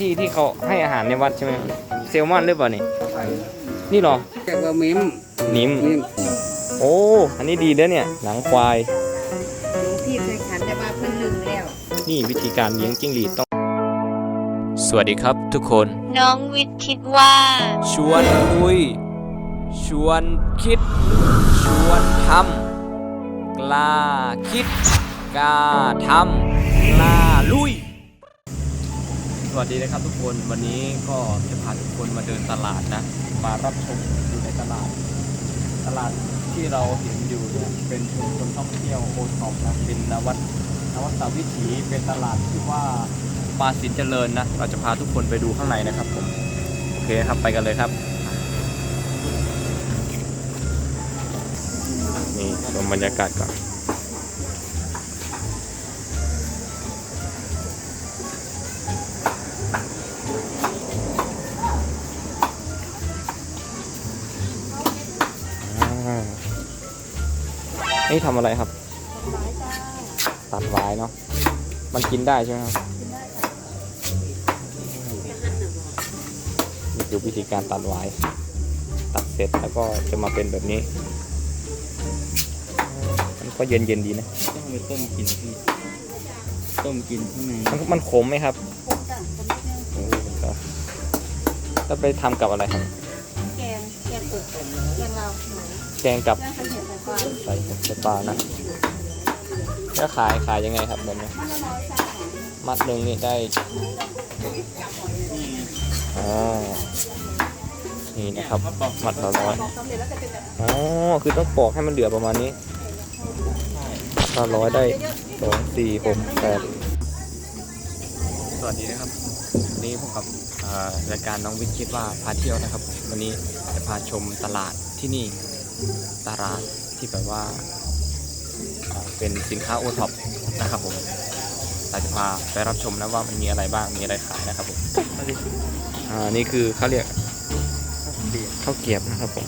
ที่ที่เขาให้อาหารในวัดใช่ไหมเซลมอนหรือเปล่านี่นี่เหรอเรียกว่ามิมนิมมิมโอ้อันนี้ดีเด้อเนี่ยหนังควายหลวงพี่เคยขันแต่ว่าเพิ่นลืมแล้ว นี่วิธีการเลี้ยงจิ้งหรีดต้อง สวัสดีครับทุกคน น้องวิทย์คิดว่า ชวนคุย ชวนคิด ชวนทำกล้าคิดกล้าทำกล้าลุย สวัสดีนะครับทุกคนวันนี้ก็จะพาทุกคนมาเดินตลาดนะมารับชมอยู่ในตลาด ตลาดที่เราเห็นอยู่เนี่ยเป็นชุมชนท่องเที่ยวโอท็อปนะเป็นนวัดนวัตวิถีเป็นตลาดที่ว่าปาสินเจริญนะเราจะพาทุกคนไปดูข้างในนะครับผมโอเคครับไปกันเลยครับนี่ชมบรรยากาศก่อน นี่ทำอะไรครับ ตัดไว้เนาะ มันกินได้ใช่ไหมครับนี่คือวิธีการตัดไว้ ตัดเสร็จแล้วก็จะมาเป็นแบบนี้ มันก็เย็นเย็นๆดีนะต้องไปต้มกินพี่ต้มกินข้างในมันมันขมไหมครับโอ้ครับแล้วไปทำกับอะไรครับ แกงกับเหนียวไฟฟ้าใส่สปลานะแล้วขายขายยังไงครับแบบนี้มัดหนึ่งนี่ได้อ๋อนี่นะครับ มัดละร้อยอ๋อคือต้องปอกให้มันเหลือประมาณนี้ละร้อยได้สองสี่หกแปดสวัสดีนะครับวันนี้พบกับรายการน้องวิทย์คิดว่าพาเที่ยวนะครับ วันนี้จะพาชมตลาดที่นี่ ตลาดที่แบบว่าเอ่อเป็นสินค้าโอท็อปนะครับผมเราจะพาไปรับชมนะว่ามันมีอะไรบ้าง มีอะไรขายนะครับผมอ่านี่คือเขาเรียกข้าวเกรียบนะครับผม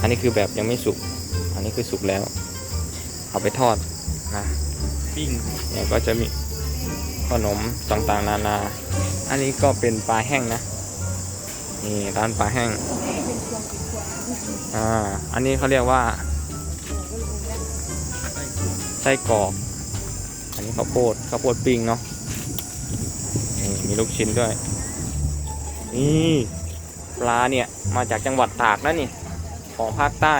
อันนี้คือแบบยังไม่สุก อันนี้คือสุกแล้ว เอาไปทอดนะปิ้งเนี่ยก็จะมีขนมต่างๆ นานา อันนี้ก็เป็นปลาแห้งนะ นี่ร้านปลาแห้ง อ่า อันนี้เขาเรียกว่าไส้กรอก อันนี้ข้าวโพดข้าวโพดปิ้งเนาะ นี่มีลูกชิ้นด้วย นี่ปลาเนี่ยมาจากจังหวัดตากนะนี่ ของภาคใต้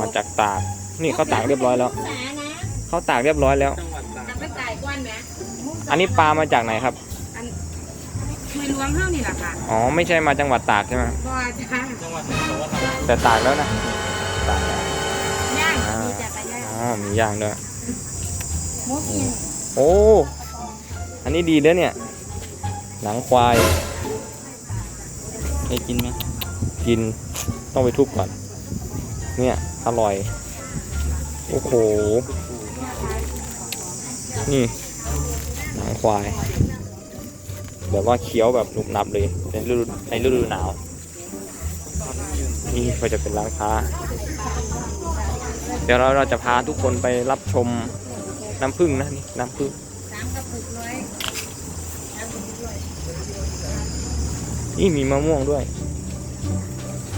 มาจากตาก นี่เขาตากเรียบร้อยแล้วหนานะเขาตากเรียบร้อยแล้วจังหวัดตากทำไม่ตายก้อนไหมอันนี้ปลามาจากไหนครับ ไม่ล้วงเท่านี่แหละค่ะอ๋อ ไม่ใช่มาจังหวัดตากใช่ไหมบ่จ้าจังหวัดนครปฐมแต่ตากแล้วนะตากแล้วย่างอ่ามีมีจักรยานอ๋อมีย่างด้วยมุกอินโอ้ อันนี้ดีเด้อเนี่ย หนังควายเคยกินไหมกินต้องไปทุบก่อน เนี่ย อร่อย โอ้โห นี่ หนังควาย แบบว่าเคี้ยวแบบหนุบหนับเลยในฤดูในฤดูหนาว นี่ก็จะเป็นร้านค้า เดี๋ยวเราเราจะพาทุกคนไปรับชมน้ำผึ้งนะนี่น้ำผึ้งนี่มีมะม่วงด้วย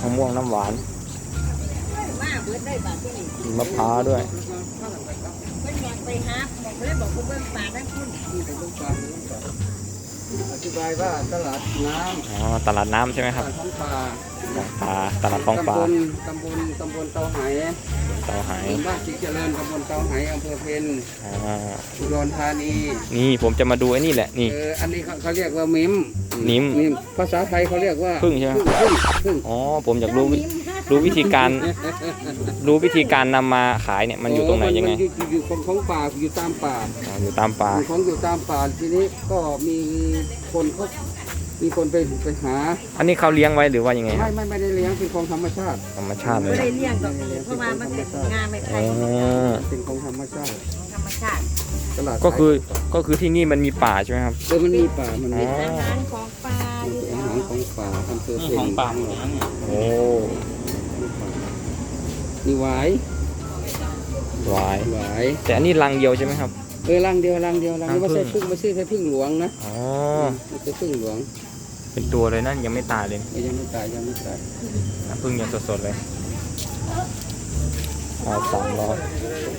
มะม่วงน้ำหวานมีมะพร้าวด้วยเพิ่นอยากไปหาบอกเลยบอกเพิ่นปลาทั้งคุณ อธิบายว่าตลาดน้อ๋อตลาดน้ำใช่ไหมำครับตลาดท้องปลาของปลาตลาดท้องปลาตำบลตำบลตำบลเตาไหเตาหายบ้านศรีเจริญตำบลเตาไหอำเภอเพนอ่าอุดรธานีนี่ผมจะมาดูไอ้นี่แหละนี่ เอออันนี้เขาเขาเรียกว่ามิมมิมมิมภาษาไทยเขาเรียกว่าพึ่งใช่ไหม พึ่งพึ่งอ๋อผมอยากรู้วิ รู้วิธีการ รู้วิธีการนำมาขายเนี่ยมันอยู่ตรงไหนยังไงมัอยู่อยู่ของของป่าอยู่ตามป่าอ๋ออยู่ตามป่ามีของอยู่ตามป่าทีนี้ก็มีคนเขามีคนไปไปหา อันนี้เขาเลี้ยงไว้หรือว่ายังไงคไม่รับไม่ไม่ได้เลี้ยงเป็นของธรรมชาติ ธรรมชาติเลไม่ยได้เลี้ยงดอกเพราะว่ามันเป็นงานไม่ไทอ๋ยอเป็นของธรรมชาติธรรมชาติตลาดก็คือก็คือที่นี่มันมีป่าใช่ไหมครับ เออมันมีป่ามันอ๋มีออาหารของปลาเป็นอาหารของป่าอำเภอเพนโอ้ นี่หวายหวาย หวายแต่อันนี้รังเดียวใช่ไหมครับ เออรังเดียวรังเดียวรังเดียวรัไม่งผึ้ใช่งพึ่งไม่ใช่ใช่พึ่งหลวงนะอ๋อไม่ใช่พึ่งหลวงเป็นตัวเลยนะยังไม่ตายเลยเออยังไม่ตายยังไม่ตายน้ำพึ่งยังสดๆเลยเอาสามร้อย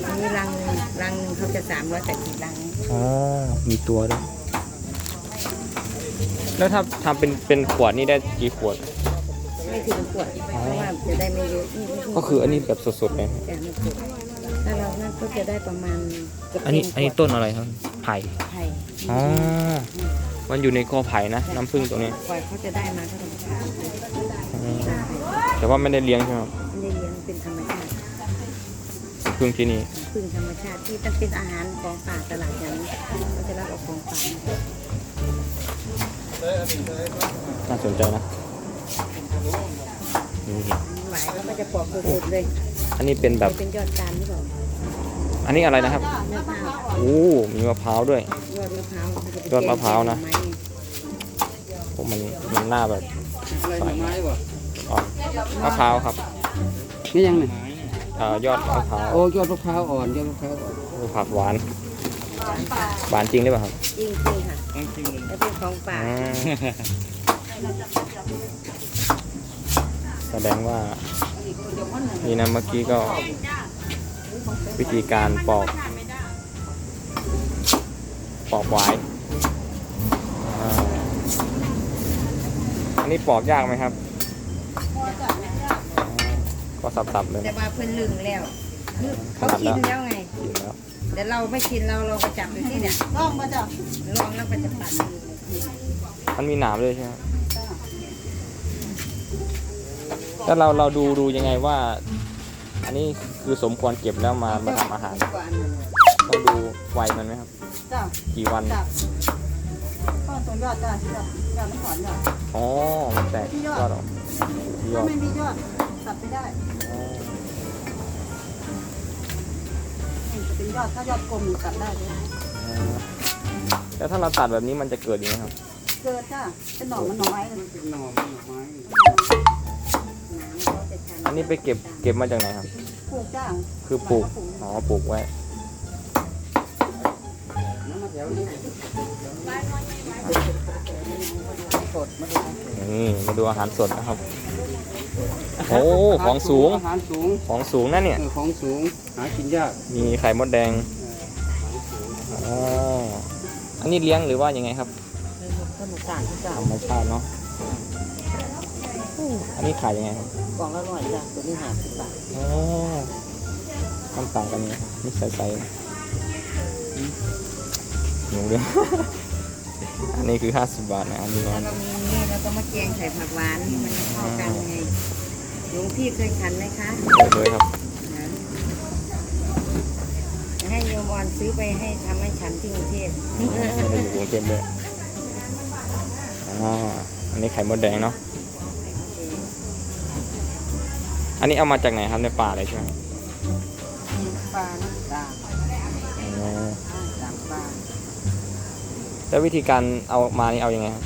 อันนี้รังหนึ่งรังหนึ่งเขาจะสามร้อยแต่กี่รังอ๋อมีตัวด้วยแล้วถ้าทำเป็นเป็นขวดนี่ได้กี่ขวด ไม่ถึงขวดเพราะว่าจะได้ไม่เยอะนี่นี่ก็คืออันนี้แบบสดๆเลยแต่ไม่ขวดถ้าเรานั่นก็จะได้ประมาณเกืบอันนี้เต็มขวดอันนี้ต้นอะไรครับ ไผ่ ไผ่อ๋อ มันอยู่ในกอไผ่นะ น้ำผึ้งตัวนี้กว่าเขาจะได้มาก็ต้องทานอืมแต่ว่าไม่ได้เลี้ยงใช่ไหมครับไม่ได้เลี้ยงเป็นธรรมชาติผึ้งที่นี่ พึ่งธรรมชาติที่ต้องเป็นอาหารของป่าตลาดอย่างนี้เขาจะรับเอาของป่ามา น่าสนใจนะ นี่หวายแล้วก็จะปอกสดๆเลยอันนี้เป็นแบบ เป็นยอดจานหรือเปล่าอันนี้อะไรนะครับเนื้อผ้าโอ้ มีมะพร้าวด้วย ยอดมะพร้าวยอดมะพร้าวนะ ไม้โอ้มันมันหน้าแบบอะไรหน่อไม้วะอ่อนมะพร้าวครับนี่ยังไงเอ่อยอดมะพร้าวโอ้ยอดมะพร้าวอ่อนยอดมะพร้าวอ่อนโอ้ผักหวาน หวานจริงหรือเปล่าครับจริงจริงๆค่ะแล้วเป็นของป่าอืม แสดงว่านี่นะเมื่อกี้ก็วิธีการปอก ปอกไว้อ่าอันนี้ปอกยากไหมครับอ๋อก็สับๆเลยแต่นะว่าเพิ่นลึงแล้วคือเขาชินแล้วไงกินแล้วแต่เราไม่ชินเราเราก็จับอยู่ที่เนี่ยลองมาจับลองแล้วก็จะปัดดูมันมีหนามด้วยใช่ไหม แล้วเราเราดูดูยังไงว่า อันนี้คือสมควรเก็บแล้วมามาทำอาหาร กว่าอันนั้นต้องดูวัยมันไหมครับ จ้ากี่วันจับก็ตรงยอดจ้ะยอดยอดมันถอนยอด อ๋อมันแตกยอดออกยอถ้าดไม่มียอดตัดไม่ได้อ๋อจะเป็นยอดถ้ายอดกลมตัดได้เลยแล้วถ้าเราตัดแบบนี้มันจะเกิดยังไงครับ เกิดจ้ะเป็นหน่อมันหน่อไม้เลยเป็นหน่อมันหน่อไม้ อันนี้ไปเก็บเก็บมาจากไหนครับ ปลูกจ้าคือปลูก อ๋อ ปลูกไว้น้ำมะแถวนี้สดมาดูนี่มาดูอาหารสดนะครับ โอ้ ของสูง อาหารสูงของสูงนะเนี่ย เออของสูงหากินยากมีไข่มดแดง อ๋อ อันนี้เลี้ยงหรือว่ายังไงครับขนมต่างจ้าธรรมชาติเนาะ อันนี้ขายยังไงครับ กล่องละร้อยจ้ะตัวนี้ห้าสิบบาทอ๋อมันต่างกันนี่นี่ใสๆหนูเดียวอันนี้คือ 50 บาทนะอันนี้ร้อถ้านเรามีนี่เราก็มาแกงใส่ผักหวานให้มันเข้ากันไงหลวงพี่เคยขันไหมคะเลยครับนะจะให้โยมออนซื้อไปให้ทำให้ฉันที่กรุงเทพไม่ได้อยู่กรุงเทพเลยอ๋ออันนี้ไข่มดแดงเนาะ อันนี้เอามาจากไหนครับในป่าเลยใช่ไหมปลาน้ำตาลอ๋อตามปลาแล้ววิธีการเอามานี่เอายังไงครับ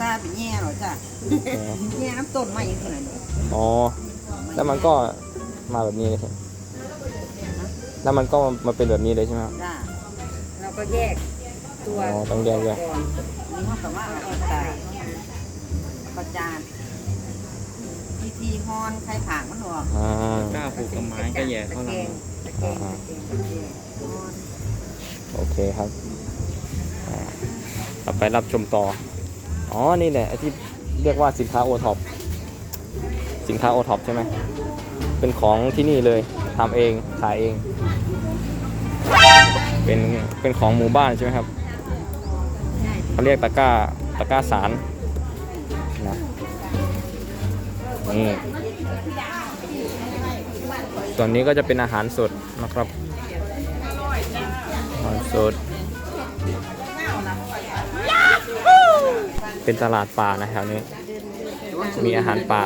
ตาเป็นแง่เหรอจ้ะอ๋อแง่น้ำต้นมาอย่างที่ไหนเนี่ยอ๋อแล้วมันก็มาแบบนี้เลยใช่ไหมแล้วมันก็มาเป็นแบบนี้เลยใช่ไหมครับ จ้ะเราก็แยกตัวอ๋อต้องแยกด้วย ก่อนนี่เขาแต่ว่าเอาตาประจาน ทีทีฮอนใครผางมันออกอ่า กล้าปลูกต้นไม้ก็แย่เข้าหลังตะแกรงตะแกรงตะแกรงฮอน โอเคครับอ่าเราไปรับชมต่อ อ๋อ นี่แหละไอ้ที่เรียกว่าสินค้าโอท็อป สินค้าโอท็อปใช่ไหม เป็นของที่นี่เลย ทำเอง ขายเอง เป็น เป็นของหมู่บ้านใช่ไหมครับใช่เขาเรียกตะกร้า ตะกร้าสาร นี่ ส่วนนี้ก็จะเป็นอาหารสดนะครับ อาหารสด เป็นตลาดป่านะแถวนี้ มีอาหารป่า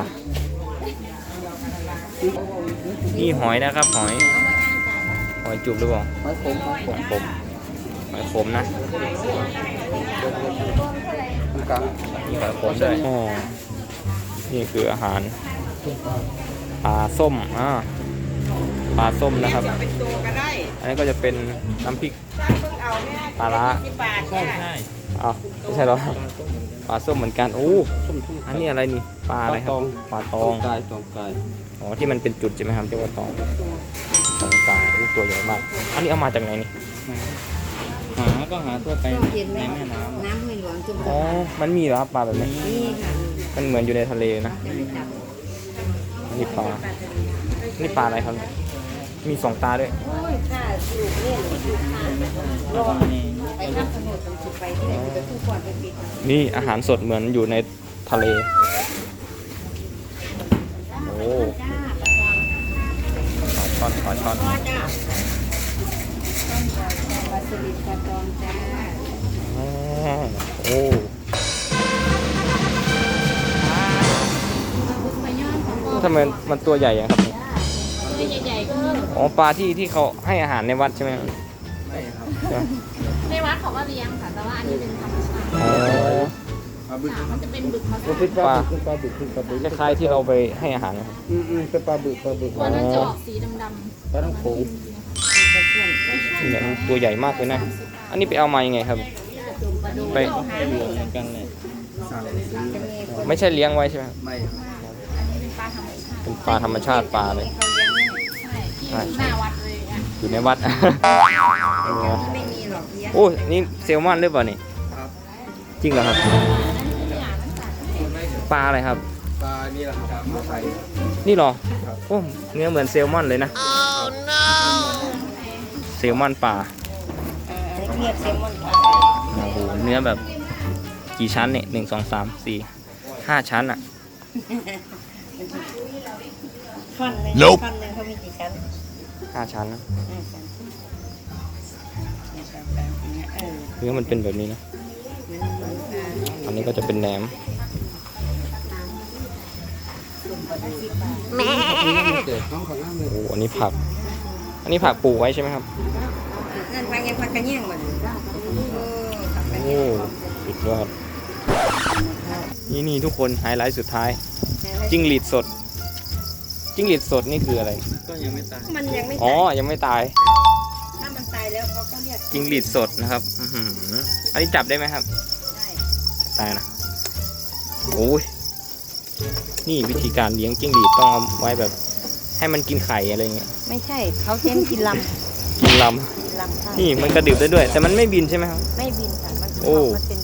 นี่หอยนะครับหอย หอยจุบหรือเปล่าไม้ผมไม้ผมหอยขมหอยขมนะกลางมีหอยขมด้วยอ๋อ นี่คืออาหารปลาส้มอ่าปลาส้มนะครับ เป็นตัวก็ได้อันนี้ก็จะเป็นน้ำพริกปลาร้าใช่ใช่อ้าวไม่ใช่เหรอปลาส้มเหมือนปลาส้มเหมือนกันโอ้ส้มทุ่งอันนี้อะไรนี่ปลาอะไรครับปลาตตอองงกายตองกายอ๋อที่มันเป็นจุดใช่ไหมครับเรียกว่าตองตองกายโอ้ตัวใหญ่มาก อันนี้เอามาจากไหนนี่หาก็หาทั่วไปช่วงเย็นไหมในแม่น้น้ำห้วยหลวงจุ่มอ๋อมันมีเหรอครับปลาแบบนี้ นี่ค่ะ มันเหมือนอยู่ในทะเลนะจะไปจับอันนี่ปลา นี่ปลาอะไรครับเนี่ยมีสองตาด้วยโอ้ยข้าลูกเล่นลูกข้าำแล้วก็นี่ไปข้ามถนนตรงจุดไปที่ไหนจะทุกคนไปปิดนี่อาหารสดเหมือนอยู่ในทะเล โอ้จ้าขอช้อนขอช้อนปลาจ้าต้นปลาปลาสลิดปลาตองจ้าอ๋อโอ้ ทำไมมันตัวใหญ่อย่างครับเนี่ยใหญ่ๆก็อ๋อปลาที่ที่เขาให้อาหารในวัดใช่ไหมครับในวัดเขาก็เลี้ยงค่ะ แต่ว่าอันนี้เป็นธรรมชาติอ๋อค่ะมันจะเป็นบึกผสก็มเป็นปลาบึกเป็นปลาบึกเป็นปลาบึกคล้ายๆที่เราไปให้อาหารนะครับอืมอืมเป็นปลาบึกปลาบึกตัวนั้นจะออกสีดำๆปลาต้องโขงเนี่ยตัวใหญ่มากเลยนะ อันนี้ไปเอามายังไงครับ ไปรวมเหมือนกันเลยไม่ใช่เลี้ยงไว้ใช่ไหมครับไม่อันนี้เป็นปลาธรรมชาติเป็นปลาธรรมชาติปลาเลยใช่ที่หน้าวัดเลยอะอยู่ในวัด ไม่มีหรอกเลี้ยงโอ้ยนี่เซลมอนหรือเปล่านี่จริงเหรอครับ ปลาอะไรครับ ปลานี่แหละครับมาใส่ นี่เหรอโอ้เนื้อเหมือนเซลมอนเลยนะ เซลมอนปลาอันนี้เรียกเซลมอนปลาโอ้โหเนื้อแบบกี่ชั้นเนี่ยหนึ่งสองสามสี่ห้าชั้นอะ ท่อนหนึ่งท่อนหนึ่งเขามีกี่ชั้นห้าชั้นนะห้าชั้นเออเนื้อมันเป็นแบบนี้นะอันนี้ก็จะเป็นแหนมเด็ดน้องของน้ำเลยโอ้โหอันนี้ผัก อันนี้ผักปลูกไว้ใช่ไหมครับ นั่นพักยังพักกระเนียงหมดเออพักกระเนีโอ้ยงสุดยอด นี่นี่ทุกคนไฮไลท์สุดท้าย จิ้งหรีดสด จิ้งหรีดสดนี่คืออะไร ก็ยังไม่ตาย มันยังไม่อ๋อ ตายยังไม่ตาย ถ้ามันตายแล้วเขาก็เรียกจิ้งหรีดสดนะครับอื้อหืออันนี้จับได้ไหมครับ ได้ตายนะ โอ้ย นี่วิธีการเลี้ยงจิ้งหรีดต้องเอาไว้แบบ ให้มันกินไข่อะไรเงี้ย ไม่ใช่เขาเช่นกินลำกินลกินลำใช่ำนี่มันกระดิบได้ด้วย แต่มันไม่บินใช่ไหมครับ ไม่บินค่ะมันโอ้ มันเป็นที่เขาเลี้ยง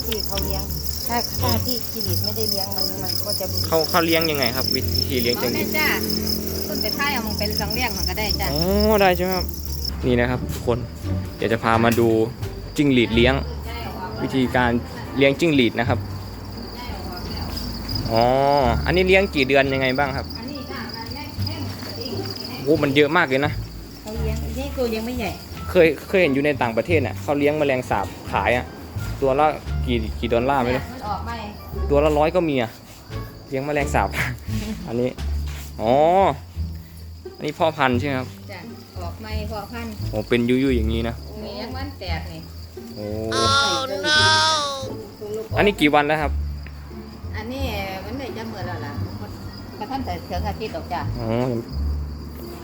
ถ้าถ้าที่จิริตไม่ได้เลี้ยงมันมันก็จะบินเขาเขาเลี้ยงยังไงครับ วิธีเลี้ยงเอาจิ้งหแม่รีดจ้าต้นไปท้ายเอามันเป็นสังเลี้ยงมันก็ได้จ้าอ๋อได้ใช่ไหมครับนี่นะครับทุกคนเดี๋ยวจะพามาดูจิ้งหรีดเลี้ยง วิธีการเลี้ยงจิ้งหรีดนะครับอ๋ออันนี้เลี้ยงกี่เดือนยังไงบ้างครับโอ้มันเยอะมากเลยนะเขาเลี้ยงนี่ตัวยังไม่ใหญ่เคยเคยเห็นอยู่ในต่างประเทศเนี่ยเขาเลี้ยงแมลงสาบขายอะตัวละ กี่กี่ดอลลาร์ไม่รู้มันออกไปตัวละร้อยก็มีอะเลี้ยงแมลงสาบ อันนี้ อ๋อ อันนี้พ่อพันธุ์ใช่ไหมครับจ้ะออกไม่พอพันโอ้เป็นยุ่ยๆอย่างนี้นะ มียังมันแตกนี่โอ้ลูกอันนี้กี่วันแล้วครับ อันนี้มันได้จะเหมือนแล้วล่ะกระทั่งแต่เถืองอาทิตย์ดอกจ้ะอ๋อ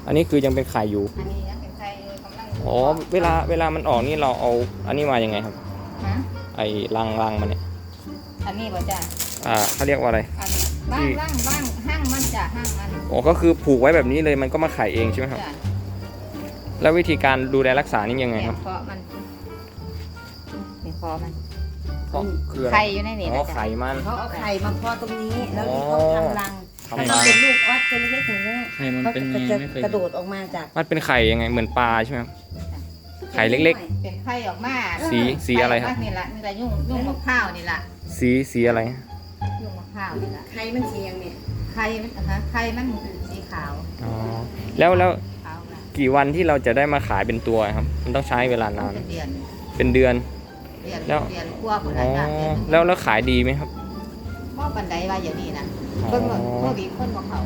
อันนี้คือยังเป็นไข่อยู่ อันนี้ยังเป็นใครกำลังอ๋อ เวลาเวลามันออกนี่เราเอา อันนี้มายังไงครับ ฮะ ไอ้รังรังมันเนี่ยอันนี้บ่จ้ะอ่าเขาเรียกว่าอะไร อันนี้บ้างบ้างบ้างห้างมันจ้ะห้างมันอ๋อก็คือผูกไว้แบบนี้เลยมันก็มาไข่เองใช่ไหมครับ จ้ะแล้ววิธีการดูแลรักษานี่ยังไงเนี่ยครับเพราะมันนี่คอมันก็คืออะไรไข่อยู่ในนี่อ๋อนะจ๊ะไข่มัน เขาเอาไข่มาเพอตรงนี้ แล้วนี่อ๋อเขาทำรังทำมันรังเป็นลูกออสตัวเล็กๆอย่างนี้ใครมันเขาเป็นก็ไงจะไม่เคยกระโดดออกมาจากมันเป็นไข่ยังไงเหมือนปลาใช่ไหมครับ ไข่เล็ก เป็นไข่ออกมาสีสีอะไรครับไข่นี่ละนี่ละยุ่งยุ่งมะพร้าวนี่ละๆ สีสีอะไร ยุ่งมะพร้าวนี่ละไข่มันสียังเนี่ยไข่มันนะคะไข่มันสีขาวอ๋อ แล้วแล้วขาวนะกี่วันที่เราจะได้มาขายเป็นตัวครับ มันต้องใช้เวลานาน เป็นเดือนเป็นเดือน เดือนแล้ว เดือนกลัวคนอ๋ละอจ้ะเดือนแล้วแล้วขายดีไหมครับหม้อบันไดว่าอย่างนี้นะอ๋อคนบอกพวกนี้คนบอกเขา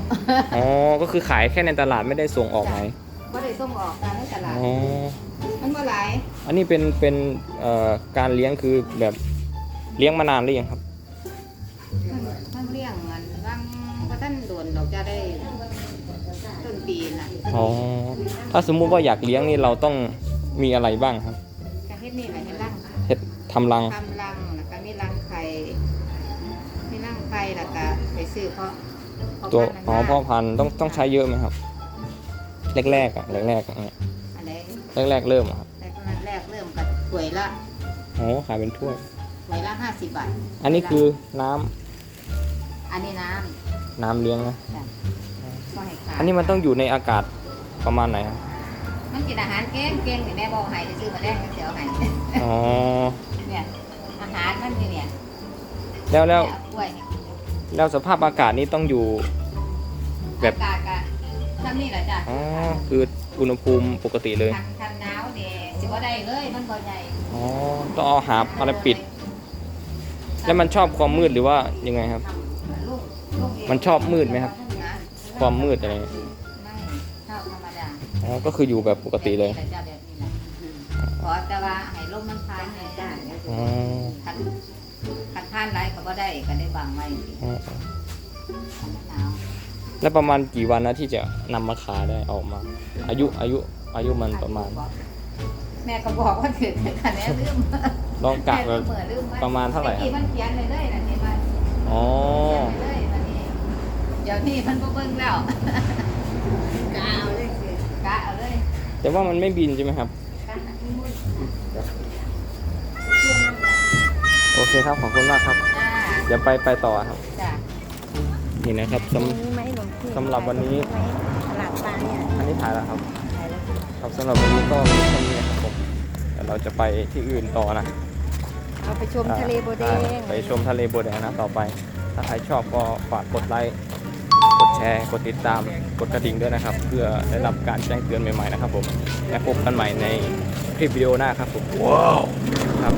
อ๋อ ก็คือขายแค่ในตลาดไม่ได้ส่งออกไหนก็ได้ส่งออกตามในตลาดอ๋อมัน บ่หลายอันนี้เป็นเป็นเอ่อการเลี้ยงคือแบบเลี้ยงมานานหรือยังครับท่านเลี้ยงมันบางก็ท่านโดนดอกจะได้ต้นปีน่ะอ๋อถ้าสมมุติว่าอยากเลี้ยงนี่เราต้องมีอะไรบ้างครับกะเฮ็ดนี่แหละเฮ็ดรังเห็ดทำรังทำรังแล้วก็มีรังไข่มีรังไข่แล้วก็ไปซื้อเพาะเพาะตัวพันธุ์อ๋อมาพ่อพันธุ์ต้องต้องใช้เยอะไหมครับ แรกๆอะแรกๆอะเนี่ยอันไหนแรกๆเริ่มอะครับ ถ้วยละโอ้ขายเป็นถ้วยถ้วยละห้าสิบบาท อันนี้คือน้ำอันนี้น้น้ำเลี้ยงนะำจ้ะก็ให้ขายอันนี้มันต้องอยู่ในอากาศประมาณไหนครับมันกินอาหารเก่งเก่งนี่แม่บอกให้จะซื้อมาแรกเสียวให้อ๋อ เนี่ยอาหารมันนี่เนี่ยแล้วแล้วเนี่ยกล้วยเนี่ยแล้วสภาพอากาศนี้ต้องอยู่ แบบ อากาศกะทำนี่แหละจ้ะอ๋อ คืออุณหภูมิปกติเลย คันคันหนาวเนี่ยสิ บ่ได้เลยมันบ่ใหญ่อ๋อต้องเอาหาอะไรปิด แล้วมันชอบความมืดหรือว่ายังไงครับ ลูกลูกเงมันชอบมืดไหมครับนะความมืดอะไรเงี้ยไม่ชอบธรรมดาอ๋อก็คืออยู่แบบปกติเลยแบบนี้แหะจ้ะแบบนี้แหละขอแต่ว่าให้ลมมันพานให้จ้าอ๋อคันคันพานไรก็บ่ได้ก็ได้บางไว้อ๋อคันหนาวแล้วประมาณกี่วันนะที่จะนำมาขายได้ออกมา อายุอายุอายุมันประมาณ แม่ก็บอกว่าถึงแต่แม่ลืมลองกะแบบแม่เมื่อลืมไว้ประมาณเท่าไหร่ครับมื่อกี้มันเขียนเลยเลยนะเห็นไหมอ๋อ เขียนเลยเลยวันนี้เดี๋ยวนี้มันก็เบิ่งแล้วกะเอาเลยสิกะเอาเลยแต่ว่ามันไม่บินใช่ไหมครับ กะเอาที่มุ่นโอเคครับ ขอบคุณมากครับ จ้าเดี๋ยวไปไปต่อครับ จ้า นี่นะครับสำไหมหลวงพี่สำหรับวันนี้ตลาดปลาเนี่ยอันนี้ถ่ายแล้วครับขายแล้ว ครับสำหรับวันนี้ก็มีแค่นี้นะครับผม เดี๋ยวเราจะไปที่อื่นต่อนะเอาไปชมทะเลโบแดงไปชมทะเลโบแดงนะต่อไป ถ้าใครชอบก็ฝากกดไลค์กดแชร์กดติดตามกดกระดิ่งด้วยนะครับ เพื่อได้รับการแจ้งเตือนใหม่ๆนะครับผมและพบกันใหม่ในคลิปวิดีโอหน้าครับผมว้าวครับ